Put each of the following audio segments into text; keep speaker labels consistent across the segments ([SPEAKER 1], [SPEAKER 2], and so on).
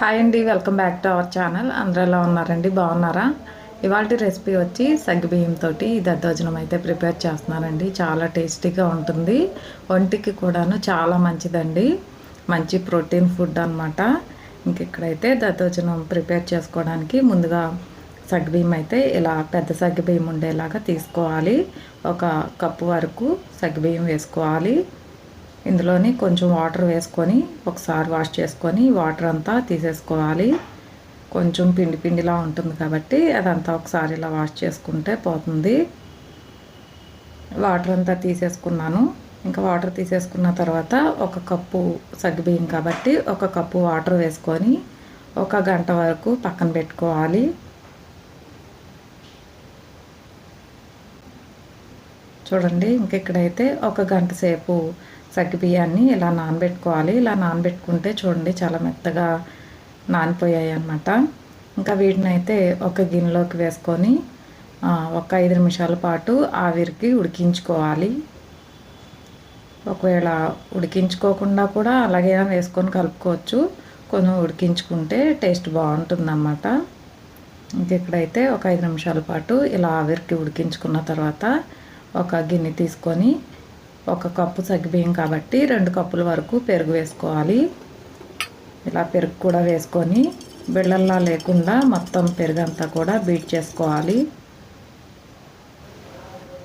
[SPEAKER 1] Hi అండి welcome back to our channel అందరూ ఎలా ఉన్నారండి? బాగున్నారా? ఇవాళ రెసిపీ వచ్చి సగ్గుబియ్యంతో ఈ దద్దోజనం అయితే ప్రిపేర్ చేస్తున్నానండి చాలా టేస్టీగా ఉంటుంది. ఒంటికి కూడాను చాలా మంచిదండి. మంచి ప్రోటీన్ ఫుడ్ అనమాట ఇంక ఇక్కడైతే దద్దోజనం ప్రిపేర్ చేసుకోవడానికి ముందుగా సగ్గుబియ్యం అయితే ఇలా పెద్ద సగ్గుబియ్యం ఉండేలాగా తీసుకోవాలి. ఒక కప్పు వరకు సగ్గుబియ్యం వేసుకోవాలి. ఇందులోని కొంచెం వాటర్ వేసుకొని ఒకసారి వాష్ చేసుకొని వాటర్ అంతా తీసేసుకోవాలి. కొంచెం పిండి పిండిలా ఉంటుంది కాబట్టి అదంతా ఒకసారి ఇలా వాష్ చేసుకుంటే పోతుంది. వాటర్ అంతా తీసేసుకున్నాను. ఇంకా వాటర్ తీసేసుకున్న తర్వాత ఒక కప్పు సగ్గుబియ్యం కాబట్టి ఒక కప్పు వాటర్ వేసుకొని ఒక గంట వరకు పక్కన పెట్టుకోవాలి. చూడండి ఇంక ఇక్కడైతే ఒక గంట సేపు బియ్యాన్ని ఇలా నానబెట్టుకోవాలి. ఇలా నానబెట్టుకుంటే చూడండి చాలా మెత్తగా నానిపోయాయి అన్నమాట. ఇంకా వీటిని అయితే ఒక గిన్నెలోకి వేసుకొని ఒక ఐదు నిమిషాల పాటు ఆవిరికి ఉడికించుకోవాలి. ఒకవేళ ఉడికించుకోకుండా కూడా అలాగే వేసుకొని కలుపుకోవచ్చు. కొంచెం ఉడికించుకుంటే టేస్ట్ బాగుంటుందన్నమాట. ఇంకెక్కడైతే ఒక ఐదు నిమిషాల పాటు ఇలా ఆవిరికి ఉడికించుకున్న తర్వాత ఒక గిన్నె తీసుకొని ఒక కప్పు సగ్గుబియ్యం కాబట్టి రెండు కప్పుల వరకు పెరుగు వేసుకోవాలి. ఇలా పెరుగు కూడా వేసుకొని బిళ్ళల్లా లేకుండా మొత్తం పెరుగు అంతా కూడా బీట్ చేసుకోవాలి.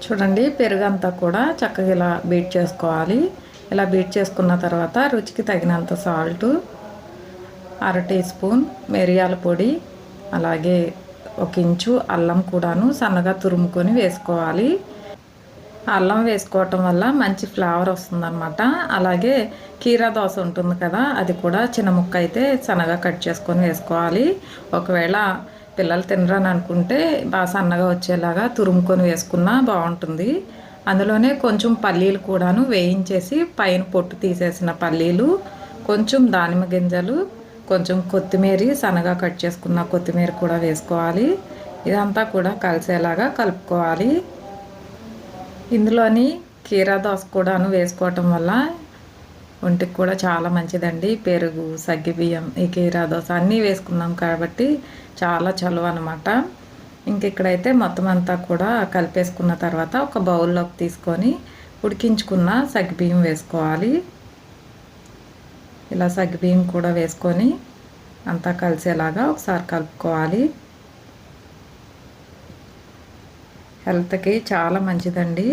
[SPEAKER 1] చూడండి పెరుగు అంతా కూడా చక్కగా ఇలా బీట్ చేసుకోవాలి. ఇలా బీట్ చేసుకున్న తర్వాత రుచికి తగినంత సాల్టు అర టీ స్పూన్ మిరియాల పొడి అలాగే ఒక ఇంచు అల్లం కూడాను సన్నగా తురుముకొని వేసుకోవాలి. అల్లం వేసుకోవటం వల్ల మంచి ఫ్లేవర్ వస్తుందన్నమాట. అలాగే కీరా దోశ ఉంటుంది కదా అది కూడా చిన్న ముక్క అయితే సన్నగా కట్ చేసుకొని వేసుకోవాలి. ఒకవేళ పిల్లలు తినరని అనుకుంటే బాగా సన్నగా వచ్చేలాగా తురుముకొని వేసుకున్నా బాగుంటుంది. అందులోనే కొంచెం పల్లీలు కూడాను వేయించేసి పైన పొట్టు తీసేసిన పల్లీలు కొంచెం దానిమ్మ గింజలు కొంచెం కొత్తిమీర సన్నగా కట్ చేసుకున్న కొత్తిమీర కూడా వేసుకోవాలి. ఇదంతా కూడా కలిసేలాగా కలుపుకోవాలి. ఇందులోని కీరా దోస కూడాను వేసుకోవటం వల్ల ఒంటికి కూడా చాలా మంచిదండి. పెరుగు సగ్గిబియ్యం ఈ కీరా దోశ అన్నీ వేసుకున్నాం కాబట్టి చాలా చలువ అనమాట ఇంక ఇక్కడైతే మొత్తం అంతా కూడా కలిపేసుకున్న తర్వాత ఒక బౌల్లోకి తీసుకొని ఉడికించుకున్న సగ్గిబియ్యం వేసుకోవాలి. ఇలా సగ్గిబియ్యం కూడా వేసుకొని అంతా కలిసేలాగా ఒకసారి కలుపుకోవాలి. హెల్త్కి చాలా మంచిదండి.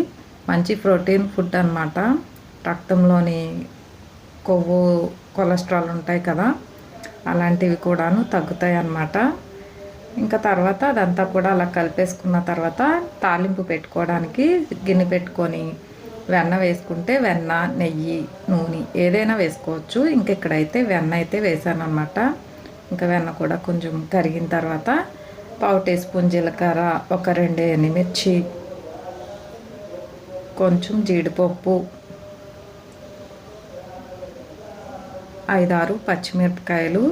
[SPEAKER 1] మంచి ప్రోటీన్ ఫుడ్ అనమాట రక్తంలోని కొవ్వు కొలెస్ట్రాల్ ఉంటాయి కదా అలాంటివి కూడాను తగ్గుతాయి అన్నమాట. ఇంకా తర్వాత అదంతా కూడా అలా కలిపేసుకున్న తర్వాత తాలింపు పెట్టుకోవడానికి గిన్నె పెట్టుకొని వెన్న వేసుకుంటే వెన్న నెయ్యి నూనె ఏదైనా వేసుకోవచ్చు. ఇంక ఇక్కడైతే వెన్న అయితే వేసాను అనమాట ఇంకా వెన్న కూడా కొంచెం కరిగిన తర్వాత పావు టీ స్పూన్ జీలకర్ర ఒక రెండు ఎనిమిర్చి కొంచెం జీడిపప్పు ఐదారు పచ్చిమిరపకాయలు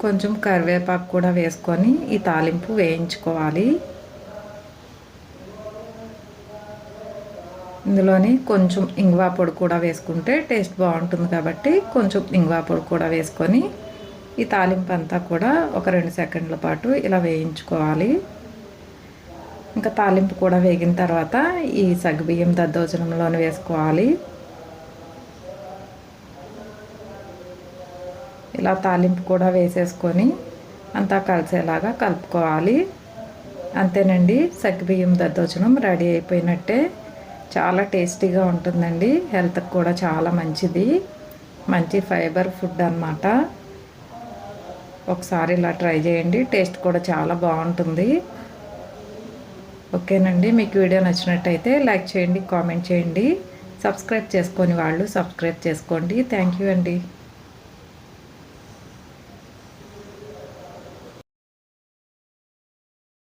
[SPEAKER 1] కొంచెం కరివేపాకు కూడా వేసుకొని ఈ తాలింపు వేయించుకోవాలి. ఇందులోని కొంచెం ఇంగువా పొడి కూడా వేసుకుంటే టేస్ట్ బాగుంటుంది కాబట్టి కొంచెం ఇంగువా పొడి కూడా వేసుకొని ఈ తాలింపు అంతా కూడా ఒక రెండు సెకండ్ల పాటు ఇలా వేయించుకోవాలి. ఇంకా తాలింపు కూడా వేగిన తర్వాత ఈ సగ్గుబియ్యం దద్దోజనంలోని వేసుకోవాలి. ఇలా తాలింపు కూడా వేసేసుకొని అంతా కలిసేలాగా కలుపుకోవాలి. అంతేనండి సగ్గుబియ్యం దద్దోజనం రెడీ అయిపోయినట్టే. చాలా టేస్టీగా ఉంటుందండి. హెల్త్కి కూడా చాలా మంచిది. మంచి ఫైబర్ ఫుడ్ అనమాట ఒకసారి ఇలా ట్రై చేయండి. టేస్ట్ కూడా చాలా బాగుంటుంది. ఓకేనండి. మీకు వీడియో నచ్చినట్టయితే లైక్ చేయండి కామెంట్ చేయండి. సబ్స్క్రైబ్ చేసుకొని వాళ్ళు సబ్స్క్రైబ్ చేసుకోండి. థ్యాంక్ యూ అండి.